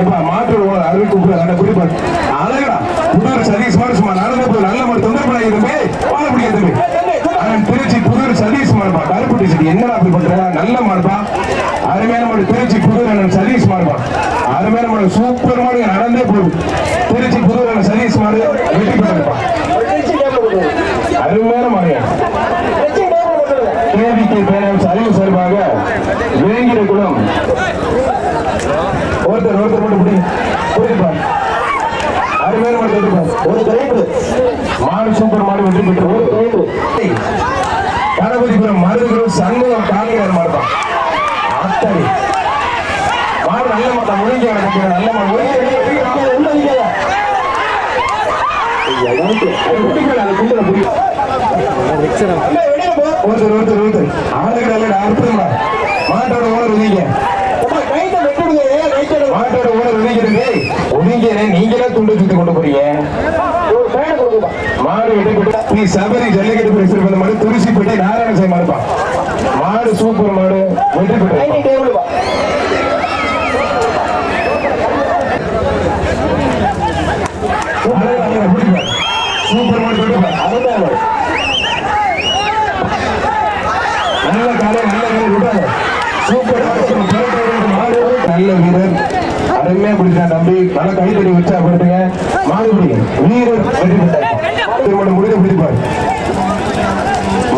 இப்ப மாற்று அருவி கூப்பிடு அந்த குறிப்பாடு அழகா புதூர் சதீஷ் மாதிரி சும்மா நடந்த போது நல்ல மாதிரி தொந்தரவு பண்ணி தம்பி. வாழ முடியாது தம்பி. அவன் திருச்சி புதூர் சதீஷ் மாடுபா கருப்பு டிசைட் என்னடா அப்படி பண்ற? நல்ல மாடுபா அருமையான மாடு திருச்சி புதூர் அண்ணன் சதீஷ் மாடுபா அருமையான மாடு சூப்பர் மாடு நடந்தே போகுது. திருச்சி புதூர் அண்ணன் சதீஷ் மாடு வெற்றி பெற்றிருப்பா அருமையான மாடு கேவிகே பேனர் அறிவு சார்பாக வேங்கிற குளம் ஒருத்தர் ஒருத்தர் மட்டும் பிடி புரியுதுப்பா அருமையான மாடு வெற்றிப்பா ஒரு தலைப்பு மாடு சூப்பர் மாடு வெற்றி பெற்று கணபதிபுரம் மருதுகளும் சண்முகம் காலையார் மாடுதான் அத்தனை மாடு நல்ல மாட்டா முழுங்கி நல்ல மாடு ஒருத்தர் ஒருத்தர் ஒருத்தர் ஆளுக்கு அற்புதமா மாட்டோட ஓனர் ஒதுங்க மாட்டோட ஓனர் ஒதுங்கிறது நீங்களே துண்டு சுத்தி கொண்டு போறீங்க மாடு வெட்டப்பட்டு நீ சபரி ஜல்லிக்கட்டு பண்ண மாடு துரிசிப்பட்டி நாராயணசாமி மாடுப்பா மாடு சூப்பர் மாடு. வெற்றி பெற்று சூப்பர் மாடு வெற்றி அதுதான் நல்ல காலை நல்ல வீரர் விட்டாங்க சூப்பர் மாடு. நல்ல வீரர். அருமையா பிடிச்சான் தம்பி நல்ல கைத்தடி வச்சு மாடு பிடிங்க வீரர் வெற்றி பெற்றார். மாடு முடிஞ்ச பிடிப்பார்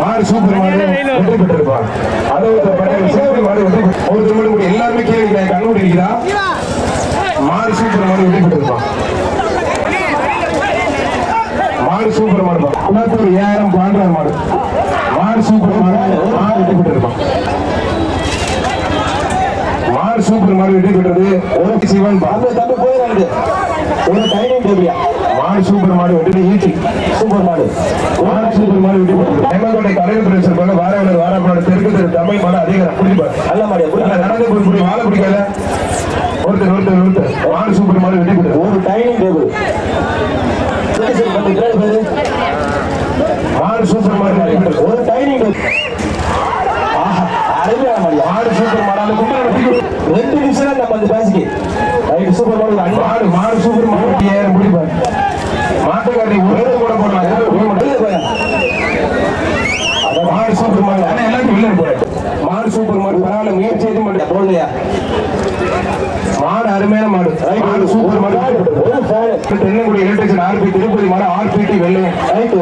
மாடு சூப்பர் மாடு வெற்றி பெற்றிருப்பார். அதை ஒரு சூப்பர் மாடு வெற்றி ஒரு திருமணம் கூட எல்லாருமே கேள்வி கண்ணூடி இருக்கிறா மாடு சூப்பர் மாடு வெற்றி பெற்றிருப்பான் மாடு சூப்பர் மாடு குணத்தூர் ஏழாயிரம் பாண்டார் மாடு. மாடு சூப்பர் மாடு மாடு வெற்றி பெற்றிருப்பான் மாடு சூப்பர் மாடு வெற்றி பெற்றது சிவன். அந்த தம்பி போயிடாது ஒரு டைனிங் டேபிளியா மாடு சூப்பர் மாடு வெற்றி ஈட்டி. சூப்பர் மாடு. மாடு சூப்பர் மாடு வெற்றி பெற்றது பிரதேசம் போல வாரவனர் வாராப்பநாடு தெற்கு தெரு தமிழ் மாடு அதிகம் குடிப்பார் நல்ல மாடு நடந்து போய் குடி வாழை ஒருத்தர் ஒருத்தர் ஒருத்தர். மாடு சூப்பர் மாடு வெற்றி பெற்றது ஒரு டைனிங் டேபிள். மாடு சூப்பர் மாடு ஒரு டைனிங் மாடு சூப்பர் மாடு. அந்த கும்பல ரெண்டு நிமிஷம் தான் நம்ம அந்த பேசிக்கு. ரைட் சூப்பர் மாடு மாடு மாடு சூப்பர் மாடு. ஏன் முடிப்பார் மாட்டுக்காரி ஒரு கூட போடலாம். மாடு சூப்பர் மாடு. ஆனா போறேன் மாடு சூப்பர் அருமையான மாடு. சூப்பர் மாடு தென்னங்குடி எலக்ட்ரிஷன் ஆர்பி திருப்பதி மாடு ஆர்பிடி வெள்ளை.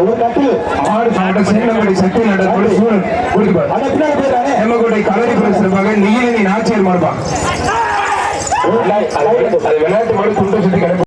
ஒரு கட்டில். மாடு சாட்ட சேனங்குடி சக்தி நடத்த சூழல். குடிப்பார் ஹேமகுடி கலரி பிரசிறப்பாக நீலனி நாச்சியர் மாடுப்பா அது விளையாட்டு மாடு துண்டு சுத்தி கிடக்கும்